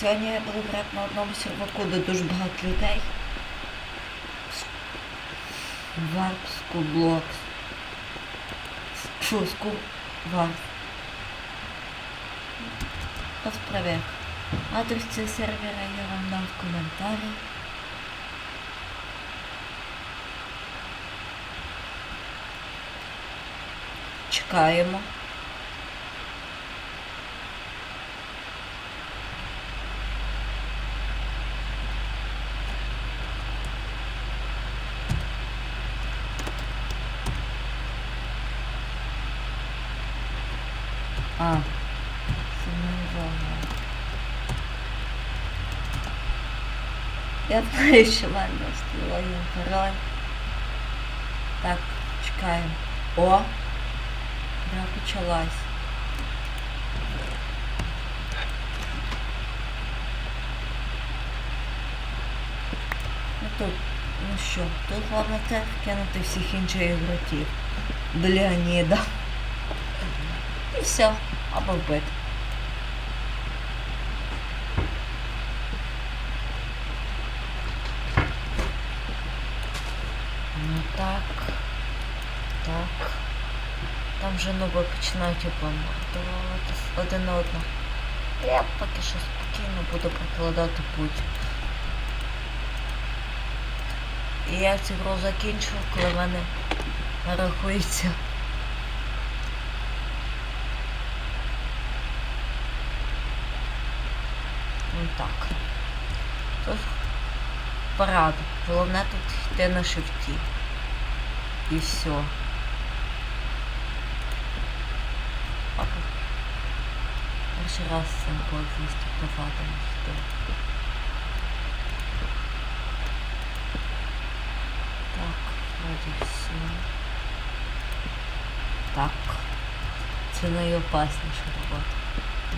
Сьогодні я буду грати на одному серваку, де дуже багато людей. Варп, Скублокс. Фу, Скул... Варп. Розправляю. Адрес цього сервера я вам дам в коментарі. Чекаємо. А, це не зона. Я знаю, що в мене стоїть пароль. Так, чекаємо. О! Гра почалась. Ну тут, ну що, тут головне це вкинути всіх інших ігроків. Леоніда. І все, або вбити. Ну так. Так. Там вже ноби починають обламувати один одного. Я поки що спокійно буду прокладати путь. І я цю гру закінчу, коли в мене рахується. Так. Тут порада. Головне тут йти на шифті. І все. Перший раз цим пользуюсь сюди. Так, вроді все. Так. Це найопасніша робота.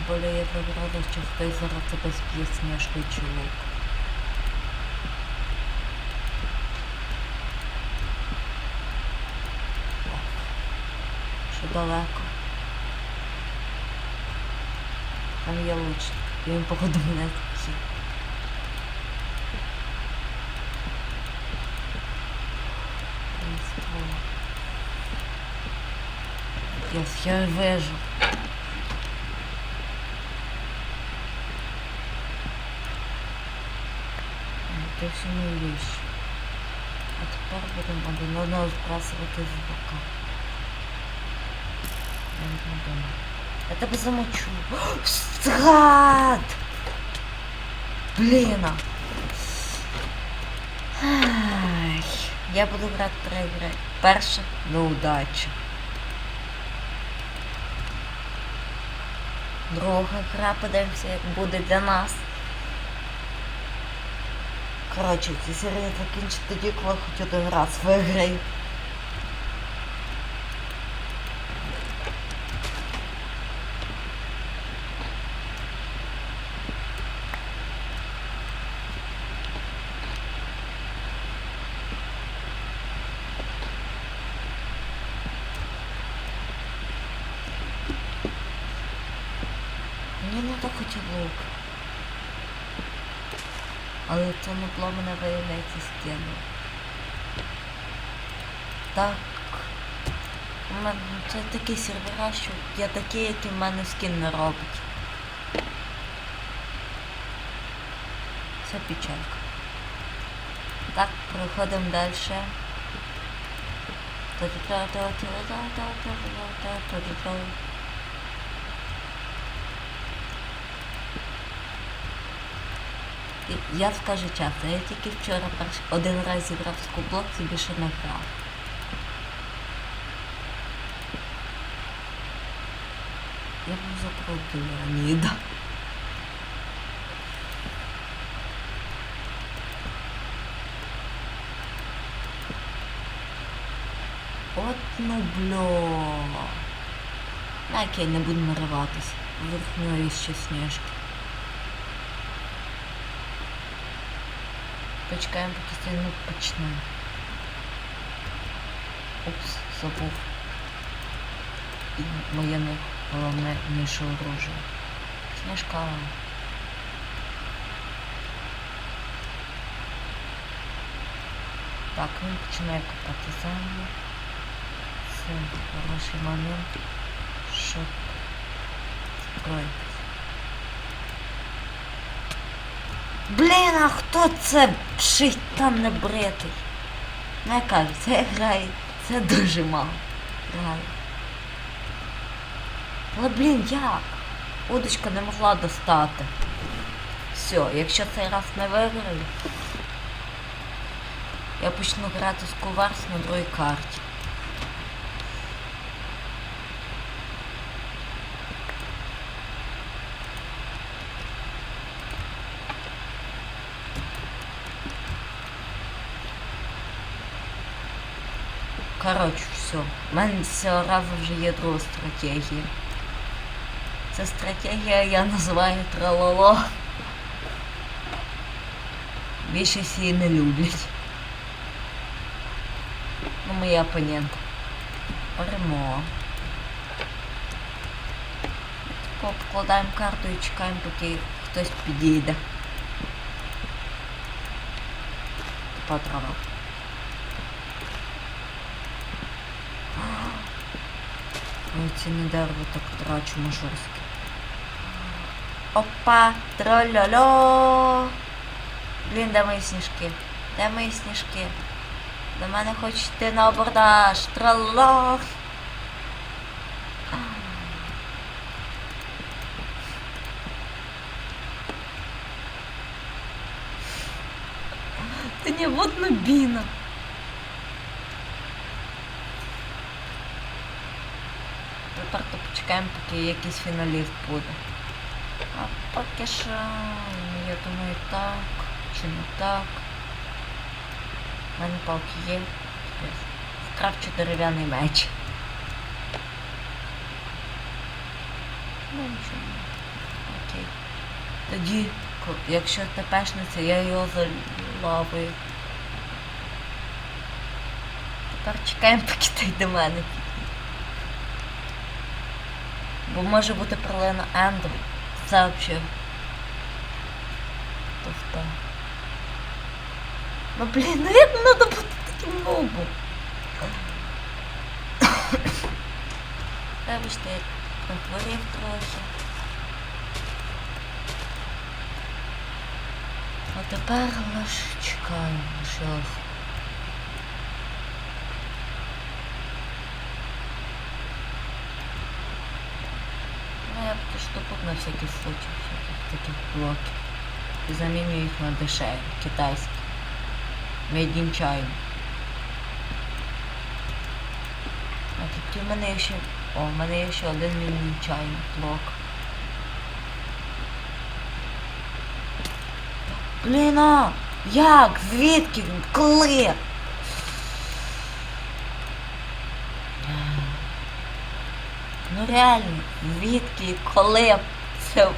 Тим більше я вибрала, що хтось зараз чи лук. Так. Що далеко? Там є лучник. Він походу мене такий. Yes, я вижу. Це все вещь. А тепер будемо один одного збрасувати з бока. Я не замочу. Страт! Блін. Я буду грати три гри. Перша неудача. Друга гра, подивимося, як буде для нас. Коротше, цю серію закінчить тоді, коли хоч один раз виграю. Мені треба хоч лук. Могло мене виявляється. Так. У мене це такий сервера, що я такий, який в мене скін не робить. Це печалька. Так, проходимо далі. І Я скажу чесно, я тільки вчора один раз зіграв з кублоксі, більше не грав. Я був запроти Леоніда. От ну бло. На окей, не буду нариватись. Верхньої ще сніжки. почекаємо, поки сильно почне. Упс, забув. І моє головне наше оружие. Княжка. Так, ну, він починає копати землю. Це хороший момент, щоб строїти. Блін, а хто це шейтан небритий? Ну я кажу, це грає, це дуже мало грає. Але блін, як? Удочка не могла достати. Все, якщо цей раз не виграю, я почну грати з куварс на другій карті. Коротше, все. У мене цього разу вже є друга стратегія. Ця стратегія я називаю тралало. Більшість її не люблять. Ну, мої опоненти. Перемога. Тако покладаємо карту і чекаємо, поки хтось підійде. Типа Трава. Ой, ці не дерево так трачу жорстко. Опа, троль-ло-ло. Блін, де мої сніжки? Де мої сніжки? До мене хочуть йти на абордаж. Троло. Та ні, водно біна. Почекаємо, поки якийсь фіналіст буде. А поки що, ну, я думаю, так чи не так. У мене палки є. Скрафчу дерев'яний меч. Ну нічого. Окей. Тоді, якщо тепешниця, я його залавую. Тепер чекаємо, поки той до мене. Бо може бути пролина Енду. Це взагалі. Тобто. Ну блін, ну як треба бути таким нубом? Вибачте, я прихворів трохи. А тепер лише чекаємо, що Ну я поки всякий случай всяких таких блоків. І замінюю їх на дешеві, китайські. Made in China. А тут у мене є ще... О, у мене є ще один міні чайний блок. Блін, а! Як? Звідки? Коли? Ну реально, звідки коли це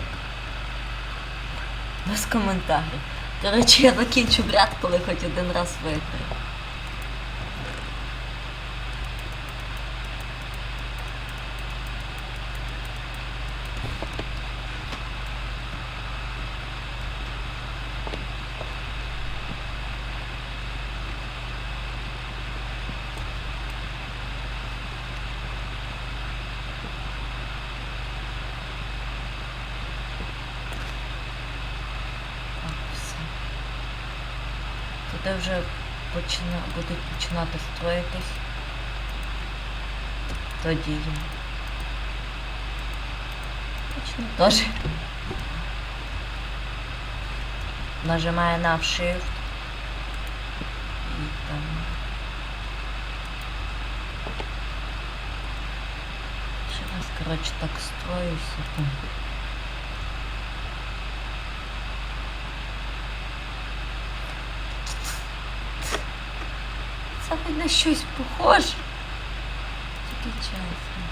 без коментарів. Коротше, я закінчу ряд, коли хоч один раз виграю. Туди вже почина... будуть починати строїтись. Тоді я. Почну теж. Нажимаю на Shift. І там. Ще раз, коротше, так строюся. Там. Це на щось похоже. Тільки чесно.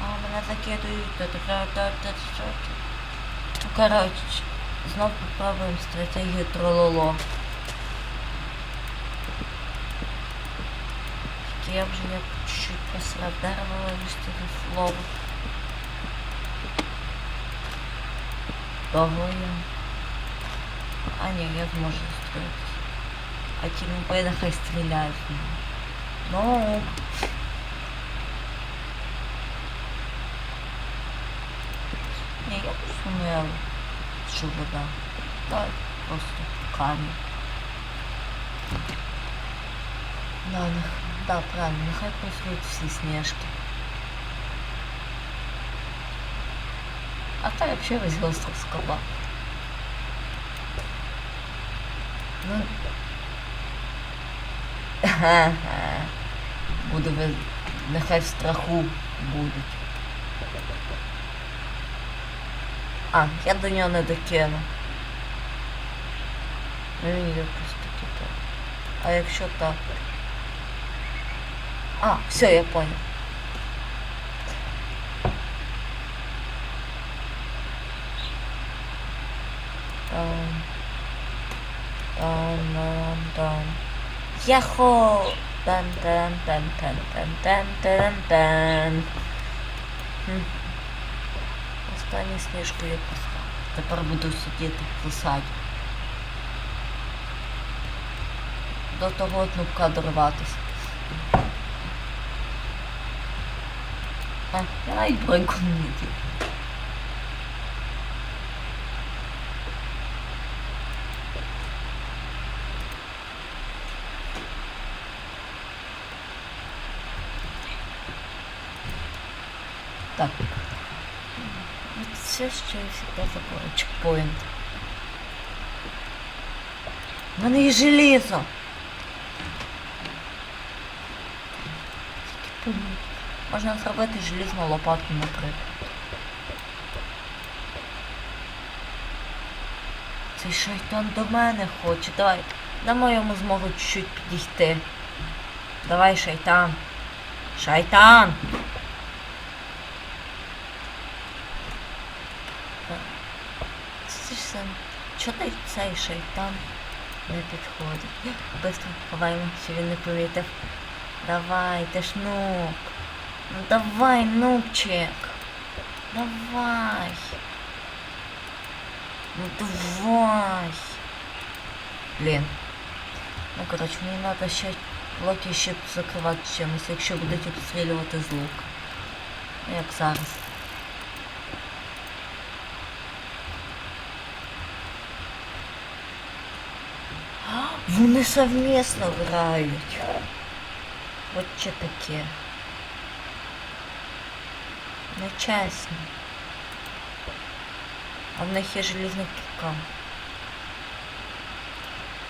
А мене закидують. Ну, коротше, знов попробуємо стратегію трололо. Тільки я вже як чуть-чуть посрав дерево до слова. Того я. А ні, я зможу застроїтися. А ті нуби нехай стріляють в мене. Ну. Ні, я просто не що вода. Так, просто камінь. Да, нех... да, правильно, нехай працюють всі сніжки. А так вообще весь остров скала. Ну. Ага. Буду ви... нехай в страху будуть. А, я до нього не докину. Ну він йде просто типу. А якщо так? А, все, я понял. Там. Там, там, там. Яхо! Тан тан тан тан тан тан тан тан. Хм. Останню сніжку я послав. Тепер буду сидіти в писати. До того кнопка дорватися. А, я навіть бройку не дів. Так. Все, я всегда забыла. Чекпоинт. У мене є железо. Можна зробити желізну лопатку, наприклад. Цей шайтан до мене хоче. Давай. Дамо йому змогу чуть-чуть підійти. Давай, шайтан. Шайтан! Це ж сам. Чого цей шайтан не підходить? Быстро ховаємо, що він не помітив. Давай, ти ж нуб. Ну давай, нубчик. Давай. Ну давай. Блін. Ну коротше, мені треба ще блоки ще закривати чимось, якщо будуть обстрілювати з лука. Ну, Як зараз. Вони совмісно грають. От що таке. Нечесно. А в них є желізна кірка.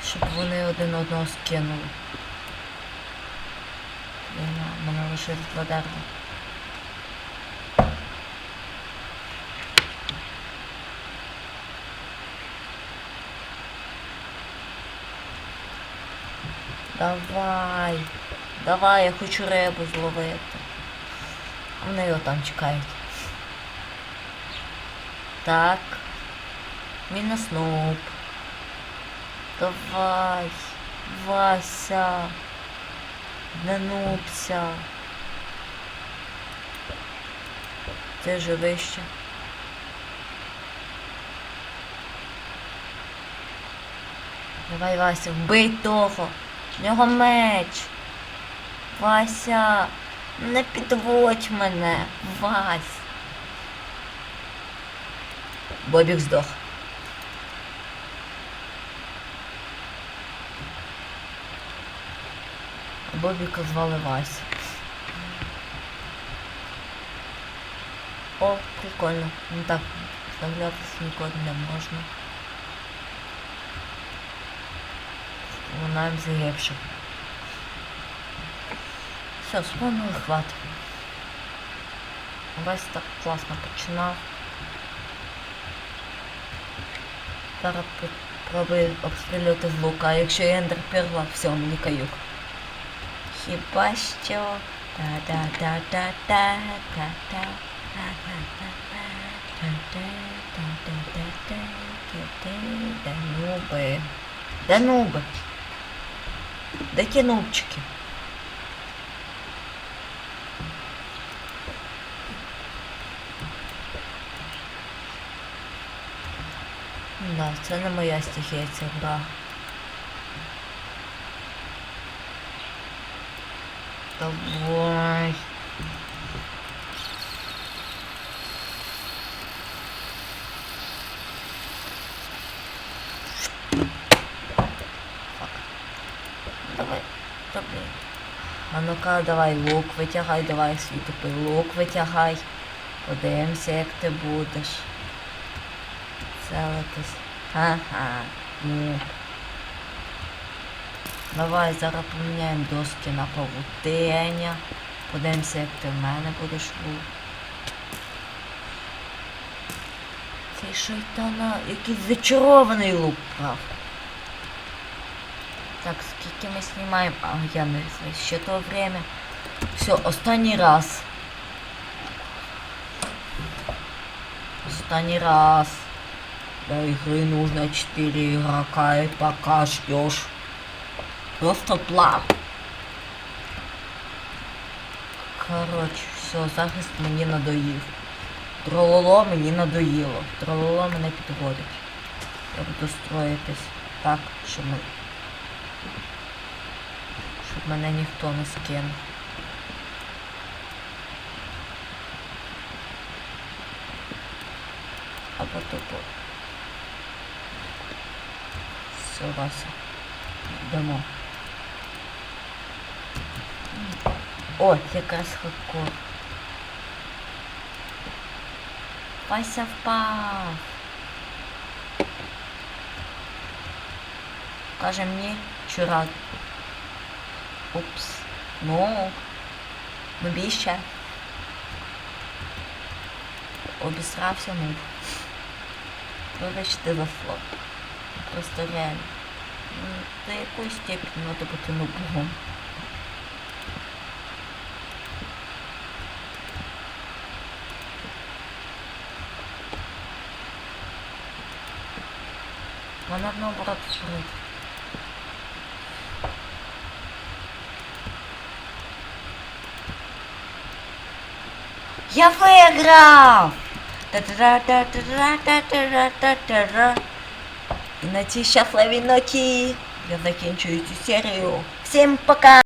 Щоб вони один одного скинули. Мене лише два дерева. Давай. Давай, я хочу рибу зловити. Вони його там чекають. Так. Мінус нуб. Давай. Вася. Не нубся. Ти живий ще. Давай, Вася, вбий того. В нього меч. Вася, не підводь мене. Вась. Бобік здох. Бобіка звали Вася. О, прикольно. Ну так, заглядатися ніколи не можна. Їм загибша. Все, сповнили хват. Весь так класно починав. Зараз пробую обстрілювати з лука, а якщо я ендер перла, все, мені каюк. Хіба що та-та-та-та-та-та-та. Де нуби? Де ті нубчики? Да, це не моя стихія ця гра. Давай. Ну-ка, давай лук витягай, давай свій тупий лук витягай. Подивимося, як ти будеш. Целитись. Ага. Ну. Давай зараз поміняємо доски на павутиння. Подивимося, як ти в мене будеш лук. Цей шайтана якийсь зачарований лук прав. Так, скільки ми знімаємо? А, я не знаю, ще то время. Все, останній раз. Останній раз. До игры нужно 4 игрока и пока ждешь. Просто план. Короче, все, захист мені надоїв. Трололо мені надоїло. Трололо мене підводить. Я буду строїтись так, щоб, ми... щоб мене ніхто не скинув. Або тупо. Вася. Йдемо. О, якраз хардкор. Вася впав. Каже мені вчора. Упс. Ну. Ну більше. Обісрався, ну. Вибачте за слово. Просто реально. Ну, До якоїсь степені треба бути нубом. Вона наоборот шрит. Я виграв! І на цій щасливій ноті я закінчую цю серію. Всім пока!